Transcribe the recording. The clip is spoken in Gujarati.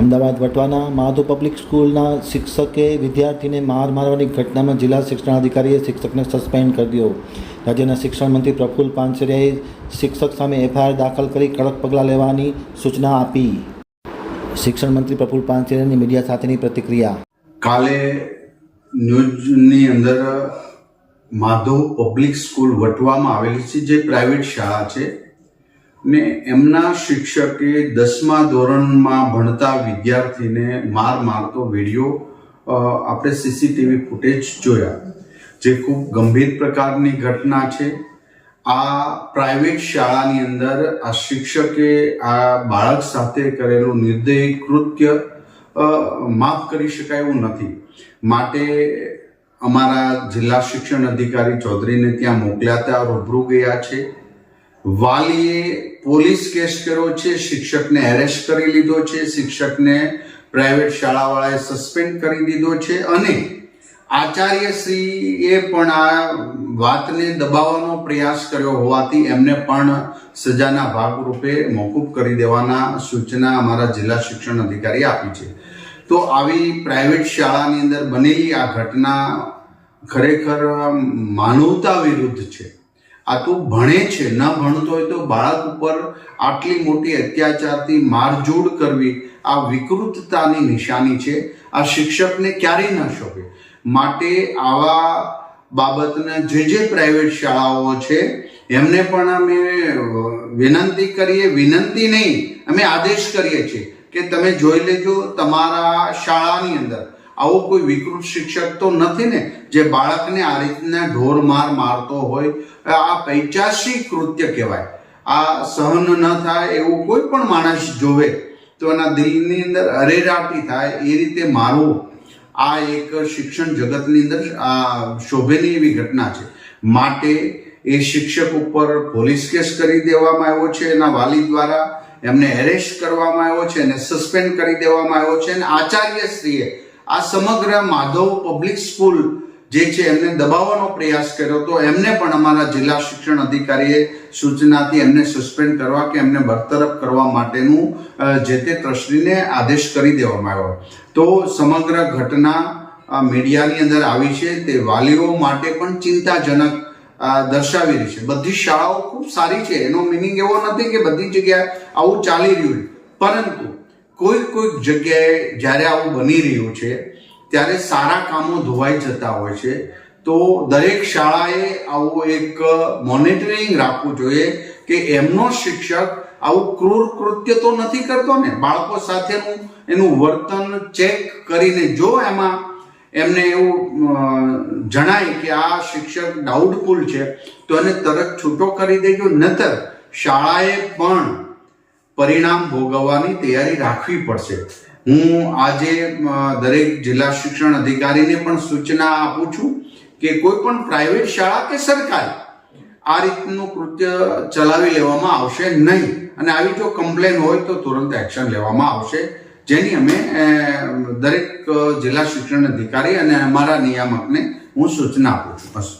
અમદાવાદ વટવાના માધુ પબ્લિક સ્કૂલના શિક્ષકે વિદ્યાર્થીને માર મારવાની ઘટનામાં જિલ્લા શિક્ષણાધિકારીએ શિક્ષકને સસ્પેન્ડ કરી દીધો. રાજ્યના શિક્ષણ મંત્રી પ્રફુલ પાનસેરિયાએ શિક્ષક સામે એફઆઈઆર દાખલ કરી કડક પગલાં લેવાની સૂચના આપી. શિક્ષણ મંત્રી પ્રફુલ્લ પાનસેરિયાની મીડિયા સાથેની પ્રતિક્રિયા. કાલે ન્યૂઝની અંદર માધવ પબ્લિક સ્કૂલ વટવામાં આવેલી છે, જે પ્રાઇવેટ શાળા છે. ને એમના શિક્ષકે દસમા ધોરણમાં ભણતા વિદ્યાર્થીને માર મારતો વીડિયો આપણે સીસીટીવી ફૂટેજ જોયા, જે ખૂબ ગંભીર પ્રકારની ઘટના છે. આ પ્રાઇવેટ શાળાની અંદર આ શિક્ષકે આ બાળક સાથે કરેલું નિર્દય કૃત્ય માફ કરી શકાય એવું નથી. માટે અમારા જિલ્લા શિક્ષણ અધિકારી ચૌધરીને ત્યાં મોકલ્યા હતા, રૂબરૂ ગયા છે. વાલીએ પોલીસ કેસ કર્યો છે, શિક્ષકને એરેસ્ટ કરી લીધો છે, શિક્ષકને પ્રાઇવેટ શાળાવાળાએ સસ્પેન્ડ કરી દીધો છે અને આચાર્યશ્રીએ પણ આ વાતને દબાવવાનો પ્રયાસ કર્યો હોવાથી એમને પણ સજાના ભાગરૂપે મોકૂફ કરી દેવાના સૂચના અમારા જિલ્લા શિક્ષણ અધિકારી આપી છે. તો આવી પ્રાઇવેટ શાળાની અંદર બનેલી આ ઘટના ખરેખર માનવતા વિરુદ્ધ છે. આ તો ભણે છે, ન ભણતો હોય તો બાળક ઉપર આટલી મોટી અત્યાચારથી મારઝૂડ કરવી, આ વિકૃતતાની નિશાની છે. આ શિક્ષકને ક્યારેય ન શોભે. માટે આવા બાબતને જે જે પ્રાઇવેટ શાળાઓ છે, એમને પણ અમે વિનંતી કરીએ, વિનંતી નહીં, અમે આદેશ કરીએ છીએ કે તમે જોઈ લેજો તમારા શાળાની અંદર. આવો કોઈ વિકૃત શિક્ષક તો નથી ને જે બાળકને આ રીતના ઢોર માર મારતો હોય, આ પૈચાસી કૃત્ય કહેવાય. આ સહન ન થાય એવું કોઈ પણ માણસ જોવે, તો એના દિલની અંદર અરેરાટી થાય એ રીતે મારવું. આ એક શિક્ષણ જગતની અંદર આ શોભેની એવી ઘટના છે. માટે એ શિક્ષક ઉપર પોલીસ કેસ કરી દેવામાં આવ્યો છે, એના વાલી દ્વારા એમને એરેસ્ટ કરવામાં આવ્યો છે અને સસ્પેન્ડ કરી દેવામાં આવ્યો છે અને આચાર્યશ્રીએ આ સમગ્ર માધવ પબ્લિક સ્કૂલ જે છે એમને દબાવવાનો પ્રયાસ કર્યો તો એમને પણ અમારા જિલ્લા શિક્ષણ અધિકારીએ સૂચનાથી એમને સસ્પેન્ડ કરવા કે એમને બરતરફ કરવા માટેનું જે તે ટ્રસ્ટીને આદેશ કરી દેવામાં આવ્યો. તો સમગ્ર ઘટના મીડિયાની અંદર આવી છે. તે વાલીઓ માટે પણ ચિંતાજનક દર્શાવી રહી છે. બધી શાળાઓ ખૂબ સારી છે. એનો મિનિંગ એવો નથી કે બધી જગ્યાએ આવું ચાલી રહ્યું પરંતુ કોઈક કોઈક જગ્યાએ જ્યારે આવું બની રહ્યું છે, ત્યારે સારા કામો ધોવાઈ જતા હોય છે, તો દરેક શાળાએ આવું એક મોનિટરિંગ રાખવું જોઈએ કે એમનો શિક્ષક આવું ક્રૂર કૃત્ય તો નથી કરતો ને? બાળકો સાથેનું એનું વર્તન ચેક કરીને જો એમાં એમને એવું જણાય કે આ શિક્ષક ડાઉટફુલ છે, તો એને તરત છૂટો કરી દેજો. નતર શાળાએ પણ પરિણામ ભોગવવાની તૈયારી રાખવી પડશે. હું આજે દરેક જિલ્લા શિક્ષણ અધિકારીને પણ સૂચના આપું છું કે કોઈ પણ પ્રાઇવેટ શાળા કે સરકારી, આ રીતનું કૃત્ય ચલાવી લેવામાં આવશે નહીં. અને આવી જો કમ્પ્લેન હોય તો તુરંત એક્શન લેવામાં આવશે. જેની અમે દરેક જિલ્લા શિક્ષણ અધિકારી અને અમારા નિયામકને હું સૂચના આપું છું. બસ.